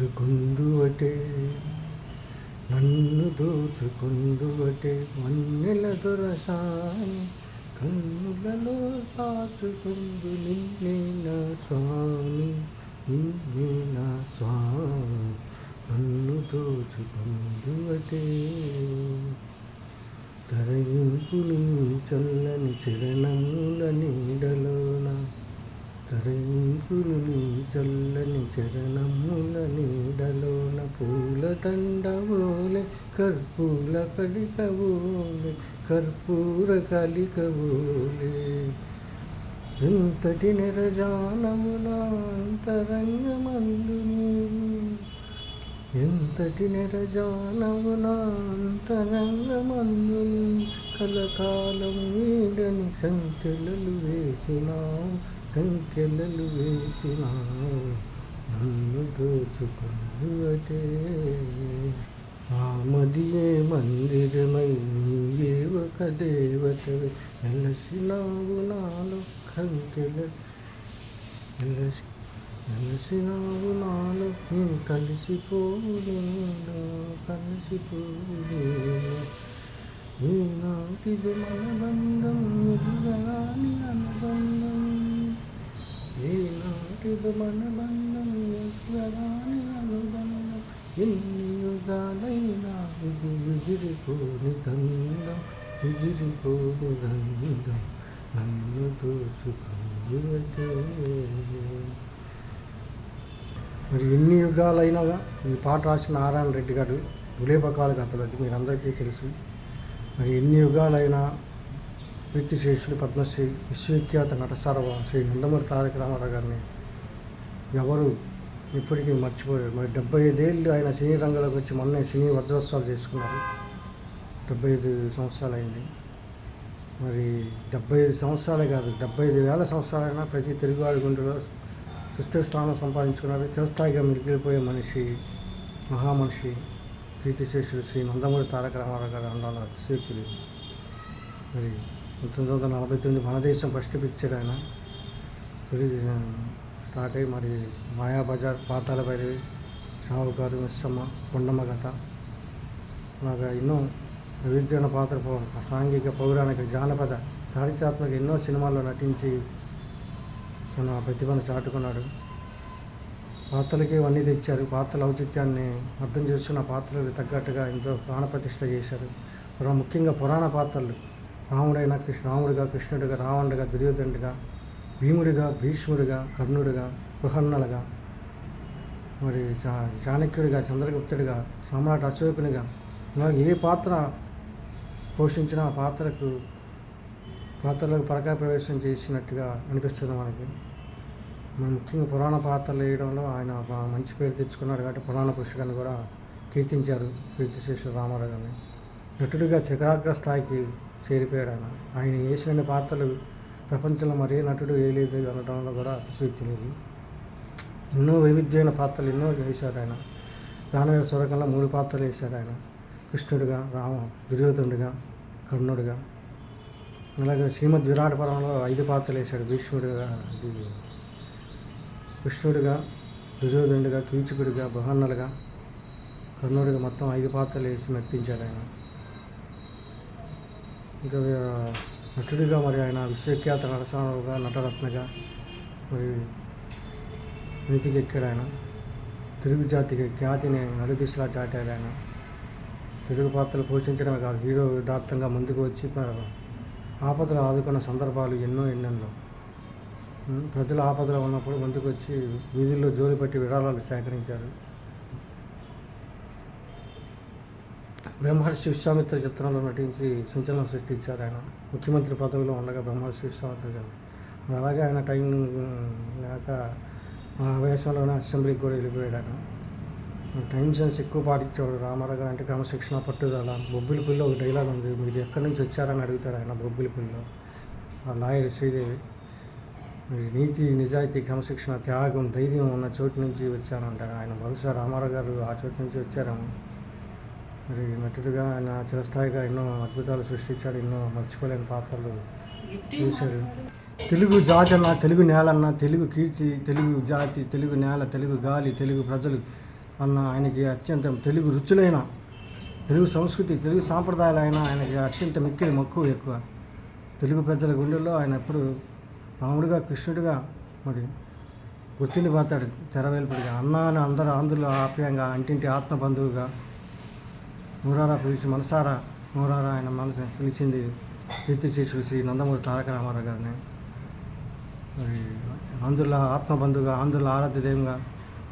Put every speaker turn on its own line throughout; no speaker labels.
దోచుకుందువటే నన్ను దోచుకుందువటే మన్నెల దొరసాని కన్నులలో దాచుకుందు నిన్నే నా స్వామి నిన్నే నా స్వామి నన్ను దోచుకుందువటే. తరయింపులు నీ చల్లని చరణముల నీడలోన తరయింపులు నీ చల్లని చరణముల నీడలోన పూల దండవోలే కర్పూల కలికవోలే కర్పూర కలికవోలే. ఎంతటి నిరజానమున అంతరంగమందు ఎంతటి నిరజానమున అంతరంగమందు కలకాలం వీడని సంచలలు వేసినావు. సంఖ్యలను వేసినావు నన్ను దోచుకుందువటే ఆమదియే మదియే మందిరమై నీవే ఒక దేవతవై నెలసినావు నాలో కంకెల నెలసి కలిసినావు నాలో నీ కలిసిపోలేను కలిసిపోలేను ఈనాటిది మన బంధం ఎదుగాని అనుబంధం. ఈనాటిది మన బంధం ఎదుగాని అనుబంధం. ఎన్ని యుగాలైనా ఇది ఎగిరిపోని గంగం ఎగిరిపోని గంగం నన్ను దోచుకుంది మరి ఎన్ని యుగాలైనా ఈ పాట రాసిన నారాయణ రెడ్డి గారు గులేబకాల కథలకి మీరందరికీ తెలుసు. మరి ఎన్ని యుగాలైనా కీర్తిశేషులు పద్మశ్రీ విశ్వవిఖ్యాత నటసారవ శ్రీ నందమూరి తారక రామారావు గారిని ఎవరు ఇప్పటికీ మర్చిపోయారు మరి డెబ్బై ఐదేళ్ళు ఆయన సినీ రంగంలోకి వచ్చి మొన్నే సినీ వజ్రోత్సవాలు చేసుకున్నారు. డెబ్బై ఐదు సంవత్సరాలు అయింది మరి డెబ్బై ఐదు సంవత్సరాలే కాదు డెబ్బై ఐదు వేల సంవత్సరాలైనా ప్రతి తెలుగువాడి గుండెలో సుస్థిర స్థానం సంపాదించుకున్నారు చిరస్థాయిగా మిగిలిపోయే మనిషి మహామనిషి కీర్తిశేషుడు శ్రీ నందమూరి తారక రామారావు గారు అండాల అతిశక్తులు మరి పంతొమ్మిది వందల నలభై తొమ్మిది మన దేశం ఫస్ట్ పిక్చర్ ఆయన. తొలి స్టార్ట్ అయ్యి మరి మాయాబజార్ పాతాల భైరవి షావుకారు మిస్సమ్మ కొండమ్మ కథ. అలాగా ఎన్నో వైవిధ్యమైన పాత్ర సాంఘిక పౌరాణిక జానపద చారిత్రాత్మక ఎన్నో సినిమాల్లో నటించి తన ప్రతిభను చాటుకున్నాడు. పాత్రలకే ఇవన్నీ తెచ్చారు. పాత్రల ఔచిత్యాన్ని అర్థం చేసుకున్న పాత్రలకు తగ్గట్టుగా ఎంతో ప్రాణప్రతిష్ఠ చేశారు. ముఖ్యంగా పురాణ పాత్రలు. రాముడైన కృష్ణ రాముడిగా కృష్ణుడిగా రావణుడిగా దుర్యోధనుడిగా భీముడిగా భీష్ముడిగా కర్ణుడిగా బృహన్నలుగా మరి చా చాణక్యుడిగా చంద్రగుప్తుడిగా సమ్రాట్ అశోకునిగా ఇలా ఏ పాత్ర పోషించిన ఆ పాత్రకు పాత్రలకు పరకాయ ప్రవేశం చేసినట్టుగా అనిపిస్తుంది మనకి. మనం ముఖ్యంగా పురాణ పాత్రలు వేయడంలో ఆయన మంచి పేరు తెచ్చుకున్నాడు కాబట్టి పురాణ పురుషుడని కూడా కీర్తించారు కీర్తిశేషుడు రామారావు గారిని. నటుడిగా చక్రాగ్ర స్థాయికి చేరిపోయాడు ఆయన ఆయన వేసిన పాత్రలు ప్రపంచంలో మరే నటుడు వేయలేదు అనడంలో కూడా అతిశక్తి లేదు. ఎన్నో వైవిధ్యమైన పాత్రలు ఎన్నో వేశారు ఆయన దానవీర స్వరకంలో మూడు పాత్రలు వేశారు ఆయన కృష్ణుడిగా రామ దుర్యోధనుడిగా కర్ణుడిగా. అలాగే శ్రీమద్ విరాట పరంలో ఐదు పాత్రలు వేశాడు. భీష్ముడిగా ఇది కృష్ణుడిగా దుర్యోధనుడిగా కీచకుడిగా బృహన్నలుగా కర్ణుడిగా మొత్తం ఐదు పాత్రలు వేసి మెప్పించాడు ఆయన ఇంకా నటుడిగా మరి ఆయన విశ్వఖ్యాత నరసానుగా నటరత్నగా మరి నీతికి ఎక్కాడు ఆయన. తెలుగు జాతికి ఖ్యాతిని నలుదిశలా చాటాడు ఆయన. తెలుగు పాత్రలు పోషించడమే కాదు హీరో యథార్థంగా ముందుకు వచ్చి ఆపదలు ఆదుకున్న సందర్భాలు ఎన్నో ఎన్నెన్నో. ప్రజలు ఆపదలో ఉన్నప్పుడు ముందుకు వచ్చి వీధుల్లో జోలి పట్టి విరాళాలు సేకరించారు. బ్రహ్మర్షి విశ్వామిత్ర చిత్రంలో నటించి సంచలనం సృష్టించారు ఆయన. ముఖ్యమంత్రి పదవిలో ఉండగా బ్రహ్మర్షి విశ్వామిత్ర చిత్రం. మరి అలాగే ఆయన టైం లేక ఆ వేషంలోనే అసెంబ్లీకి కూడా వెళ్ళిపోయాడు ఆయన. టైం సెన్స్ ఎక్కువ పాటించాడు రామారావు గారు అంటే క్రమశిక్షణ పట్టుదల బొబ్బిలి పుల్లో ఒక డైలాగ్ ఉంది. మీరు ఎక్కడి నుంచి వచ్చారని అడుగుతాడు ఆయన బొబ్బిలి పుల్లో. ఆ లాయర్ శ్రీదేవి నీతి నిజాయితీ క్రమశిక్షణ త్యాగం ధైర్యం ఉన్న చోటు నుంచి వచ్చానంటారు ఆయన. బహుశా రామారావు గారు ఆ చోటు నుంచి వచ్చారేమో. మరి నటుడిగా ఆయన చిరస్థాయిగా ఎన్నో అద్భుతాలు సృష్టించాడు ఎన్నో మర్చిపోలేని పాత్రలు చూశారు తెలుగు జాతి అన్న తెలుగు నేల అన్న తెలుగు కీర్తి తెలుగు జాతి తెలుగు నేల తెలుగు గాలి తెలుగు ప్రజలు అన్న ఆయనకి అత్యంత తెలుగు రుచులైన తెలుగు సంస్కృతి తెలుగు సాంప్రదాయాలు ఆయన ఆయనకి అత్యంత మిక్కిలి మక్కువ ఎక్కువ. తెలుగు ప్రజల గుండెల్లో ఆయన ఎప్పుడు రాముడిగా కృష్ణుడిగా మరి గుర్తిండిపోతాడు తెరవేల్పుడిగా. అన్న అని అందరూ ఆంధ్రులు ఆప్యాయంగా ఇంటింటి ఆత్మ బంధువుగా నూరారా పిలిచి మనసారా నూరారా ఆయన మనసు పిలిచింది కీర్తి శిశుడు శ్రీ నందమూరి తారక రామారావు గారిని. మరి ఆంధ్రుల ఆత్మబంధుగా ఆంధ్రుల ఆరాధ్య దైవంగా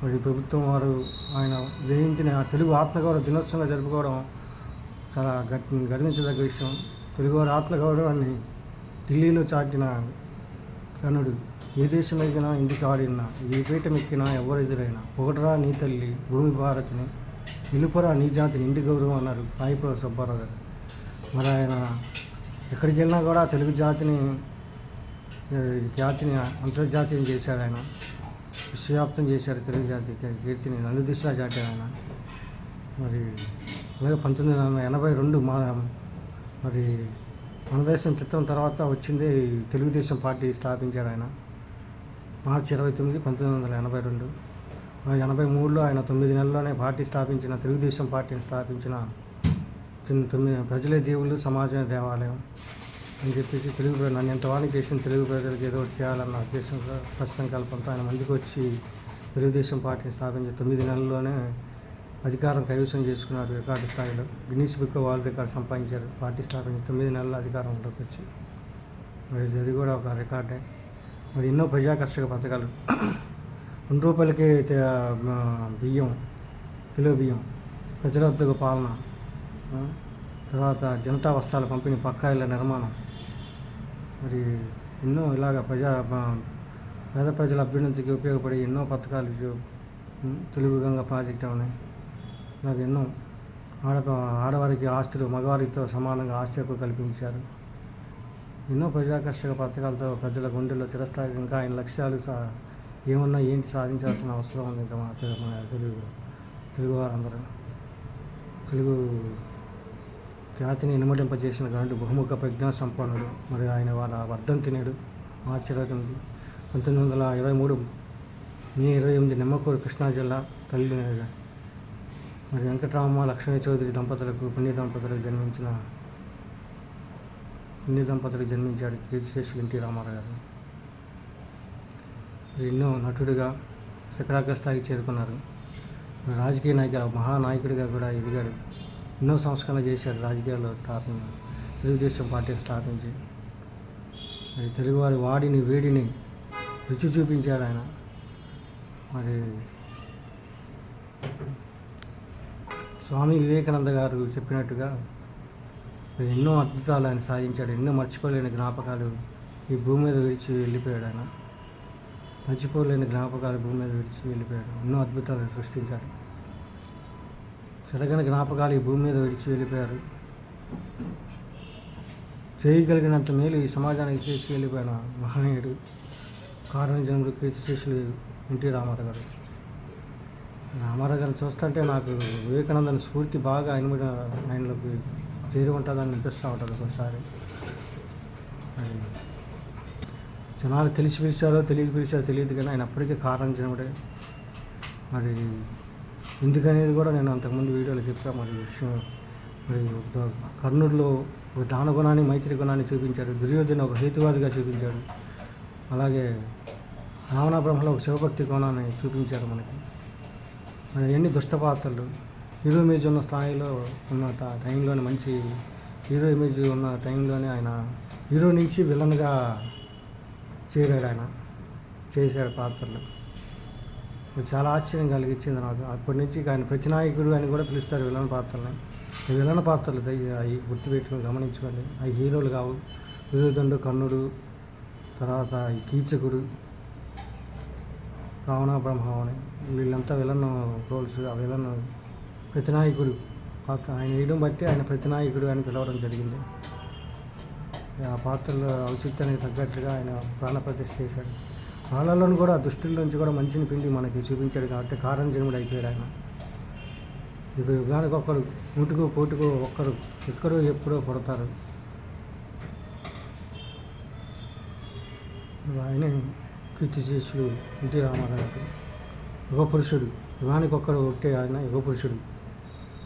మరి ప్రభుత్వం వారు ఆయన జయంతిని ఆ తెలుగు ఆత్మగౌరవ దినోత్సవంగా జరుపుకోవడం చాలా గట్ గర్వించదగ్గ విషయం. తెలుగువారి ఆత్మగౌరవాన్ని ఢిల్లీలో చాటిన కనుడు ఏ దేశం ఎగినా ఇంటికి ఆడినా ఏ పీఠం ఎక్కినా ఎవరు ఎదురైనా ఒకటరా నీ తల్లి భూమి భారతిని నిలుపరా నీ జాతిని ఇంటి గౌరవం అన్నారు. పాయిపుర సుబ్బారావు గారు. మరి ఆయన ఎక్కడికి వెళ్ళినా కూడా తెలుగు జాతిని జాతిని అంతర్జాతీయం చేశారు ఆయన. విశ్వవ్యాప్తం చేశారు తెలుగు జాతి కీర్తిని నలుదిశలా చాటాడు ఆయన. మరి అలాగే పంతొమ్మిది వందల ఎనభై రెండు మా మరి మన దేశం చిత్రం తర్వాత వచ్చింది తెలుగుదేశం పార్టీ స్థాపించారు ఆయన. మార్చి ఇరవై తొమ్మిది పంతొమ్మిది వందల ఎనభై రెండు. ఎనభై మూడులో ఆయన తొమ్మిది నెలల్లోనే పార్టీ స్థాపించిన తెలుగుదేశం పార్టీని స్థాపించిన చిన్న తొమ్మిది ప్రజలే దేవుళ్ళు సమాజమే దేవాలయం అని చెప్పేసి తెలుగు ప్రజలు నన్ను ఎంతవాణి చేసిన తెలుగు ప్రజలకు ఏదో చేయాలన్న ఉద్దేశంతో సంకల్పంతో ఆయన ముందుకు వచ్చి తెలుగుదేశం పార్టీని స్థాపించి తొమ్మిది నెలల్లోనే అధికారం కైవసం చేసుకున్నారు రికార్డు స్థాయిలో. గిన్నీస్ బుక్ వరల్డ్ రికార్డు సంపాదించారు. పార్టీ స్థాపించి తొమ్మిది నెలల అధికారంలోకి వచ్చి. మరి అది కూడా ఒక రికార్డే. మరి ఎన్నో ప్రజాకర్షక పథకాలు. రెండు రూపాయలకి బియ్యం కిలో బియ్యం ప్రజల వద్దకు పాలన తర్వాత జనతా వస్త్రాల పంపిణీ పక్కాయిల నిర్మాణం. మరి ఎన్నో ఇలాగ ప్రజా పేద ప్రజల అభ్యున్నతికి ఉపయోగపడే ఎన్నో పథకాలు తెలుగు గంగ ప్రాజెక్ట్ ఉన్నాయి. ఇలాగ ఎన్నో ఆడ ఆడవారికి ఆస్తులు మగవారితో సమానంగా ఆస్తి హక్కు కల్పించారు. ఎన్నో ప్రజాకర్షక పథకాలతో ప్రజల గుండెల్లో చిరస్థాయి ఇంకా ఆయన లక్ష్యాలు సా ఏమన్నా ఏంటి సాధించాల్సిన అవసరం ఉంది మన మన తెలుగు తెలుగు వారందరూ తెలుగు ఖ్యాతిని ఇనుమడింపజేసిన గనుడు బహుముఖ ప్రజ్ఞా సంపన్నుడు. మరి ఆయన వాళ్ళ వర్ధంతి నేడు మార్చి ఇరవై తొమ్మిది పంతొమ్మిది వందల ఇరవై మూడు మే ఇరవై ఎనిమిది నిమ్మకూరు కృష్ణా జిల్లా తల్లి మరి వెంకటరామ లక్ష్మీ చౌదరి దంపతులకు పుణ్య దంపతులకు జన్మించిన పుణ్య దంపతులకు జన్మించాడు కీర్తిశేషులు ఎన్టీ రామారావు గారు. ఎన్నో నటుడిగా శిఖరాగ్ర స్థాయికి చేరుకున్నారు. రాజకీయ నాయకుడు మహానాయకుడిగా కూడా ఎదిగాడు. ఎన్నో సంస్కరణ చేశాడు రాజకీయాల్లో స్థాపన తెలుగుదేశం పార్టీని స్థాపించి. మరి తెలుగువారి వాడిని వేడిని రుచి చూపించాడు ఆయన. మరి స్వామి వివేకానంద గారు చెప్పినట్టుగా ఎన్నో అద్భుతాలు ఆయన సాధించాడు ఎన్నో మర్చిపోలేని జ్ఞాపకాలు ఈ భూమి మీద విడిచి వెళ్ళిపోయాడు ఆయన. మర్చిపోలేని జ్ఞాపకాలు భూమి మీద విడిచి వెళ్ళిపోయాడు. ఎన్నో అద్భుతాలు సృష్టించాడు. చెరగని జ్ఞాపకాలు ఈ భూమి మీద విడిచి వెళ్ళిపోయారు. చేయగలిగినంత మేలు ఈ సమాజానికి చేసి వెళ్ళిపోయిన మహనీయుడు. కారణజనుడు కీర్తిశేషులు ఎన్టీ రామారావు గారు. రామారావు గారిని చూస్తుంటే నాకు వివేకానందని స్ఫూర్తి బాగా ఎనిమిది ఆయనలోకి చేరి ఉంటుందని అనిపిస్తూ ఉంటుంది ఒకసారి. అది జనాలు తెలిసి పిలిచారో తెలియక పిలిచారో తెలియదు కానీ ఆయన అప్పటికే కారణజన్ముడే మరి ఎందుకనేది కూడా నేను అంతకుముందు వీడియోలో చెప్పా. మరి విషయం మరి కర్ణుడిలో ఒక దాన గుణాన్ని మైత్రి గుణాన్ని చూపించాడు. దుర్యోధన ఒక హేతువాదిగా చూపించాడు. అలాగే రావణ బ్రహ్మలో ఒక శివభక్తి కోణాన్ని చూపించారు మనకి. మరి ఎన్ని దుష్టపాత్రలు. హీరో ఇమేజ్ ఉన్న స్థాయిలో ఉన్న టైంలోనే మంచి హీరో ఇమేజ్ ఉన్న టైంలోనే ఆయన హీరో నుంచి విలన్గా చేరాడు ఆయన. చేశాడు పాత్రలు చాలా ఆశ్చర్యం కలిగించింది నాకు. అప్పటి నుంచి ఆయన ప్రతినాయకుడు అని కూడా పిలుస్తారు విలన్ పాత్రలని. విలన పాత్రలు అవి గుర్తుపెట్టుకుని గమనించుకోండి. అవి హీరోలు కావు. విరుదండు కర్ణుడు తర్వాత ఈ కీచకుడు రావణ బ్రహ్మని వీళ్ళంతా విలన్ రోల్స్ ఆ విలన్ ప్రతినాయకుడు. పాత్ర ఆయన వేయడం బట్టి ఆయన ప్రతినాయకుడు అని పిలవడం జరిగింది. ఆ పాత్రలో ఔచిత్యానికి తగ్గట్టుగా ఆయన ప్రాణప్రతిష్ఠ చేశాడు. వాళ్ళలోని కూడా దుష్టుల నుంచి కూడా మంచిని పిండి మనకి చూపించాడు కాబట్టి కారం జన్ముడు అయిపోయాడు ఆయన. ఇక యుగానికి ఒక్కరు నూటికో కోటికో ఒక్కరు ఎక్కడో ఎప్పుడో పడతారు. ఆయనే కీర్తిశేషులు ఎన్టీ రామారావు గారు యుగ పురుషుడు యుగానికి ఒక్కడు ఒట్టే ఆయన యుగ పురుషుడు.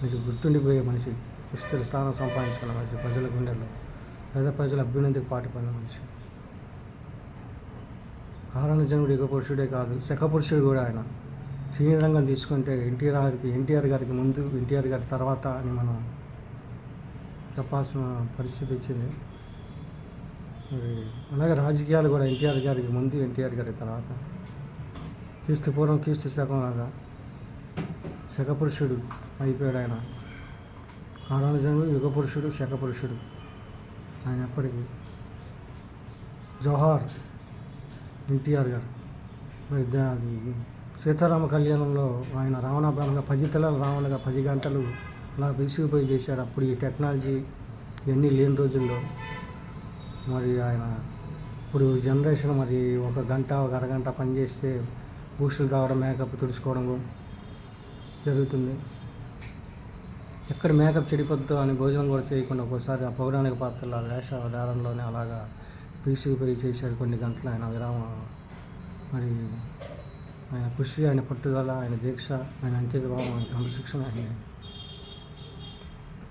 మంచి గుర్తుండిపోయే మనిషి సుస్థిర స్థానం సంపాదించుకున్న మనిషి ప్రజల గుండెల్లో. పేద ప్రజల అభ్యున్నతికి పాటుపడిన మనిషి. కారణ జనుడు యుగ పురుషుడే కాదు శక పురుషుడు కూడా ఆయన. సినీ రంగం తీసుకుంటే ఎన్టీఆర్ గారికి ఎన్టీఆర్ గారికి ముందు ఎన్టీఆర్ గారి తర్వాత అని మనం చెప్పాల్సిన పరిస్థితి వచ్చింది. మరి అలాగే రాజకీయాలు కూడా ఎన్టీఆర్ గారికి ముందు ఎన్టీఆర్ గారి తర్వాత. క్రీస్తు పూర్వం క్రీస్తు శకం లాగా శక పురుషుడు అయిపోయాడు ఆయన. కారణజనుడు యుగ పురుషుడు. శక ఆయన జోహార్ ఎన్టీఆర్ గారు. మరి అది సీతారామ కళ్యాణంలో ఆయన రావణాభరణంగా పది తలల రావణగా పది గంటలు అలా విసిగిపోయి చేశాడు. అప్పుడు ఈ టెక్నాలజీ ఇవన్నీ లేని రోజుల్లో మరి ఆయన ఇప్పుడు జనరేషన్ మరి ఒక గంట ఒక అరగంట పనిచేస్తే బూస్టులు తాగడం మేకప్ తుడుచుకోవడం జరుగుతుంది. ఎక్కడ మేకప్ చెడిపోద్దో అని భోజనం కూడా చేయకుండా ఒకసారి ఆ పౌరాణిక పాత్రల వేష దారంలోనే అలాగా పీసుకుపోయి చేశాడు కొన్ని గంటలు ఆయన విరామ. మరి ఆయన కృషి ఆయన పట్టుదల ఆయన దీక్ష ఆయన అంకిత భావం ఆయన క్రమశిక్షణ ఆయన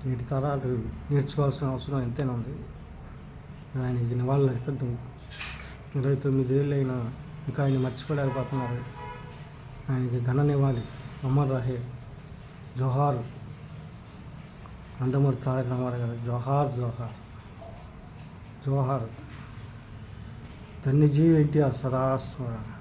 నేటి తరాలు నేర్చుకోవాల్సిన అవసరం ఎంతైనా ఉంది. ఆయనకి నివాళులు అర్పిద్దాం ఇరవై తొమ్మిది ఏళ్ళు అయినా ఇంకా ఆయన మర్చిపోలేకపోతున్నారు. ఆయనకి ఘన నివాళి అమర్ రహే జోహార్ నందమూరి తారక రామారావు గారు జోహార్ జోహార్ జోహార్ ధన్యజీవి ఎన్టీఆర్ సదాస్మరణ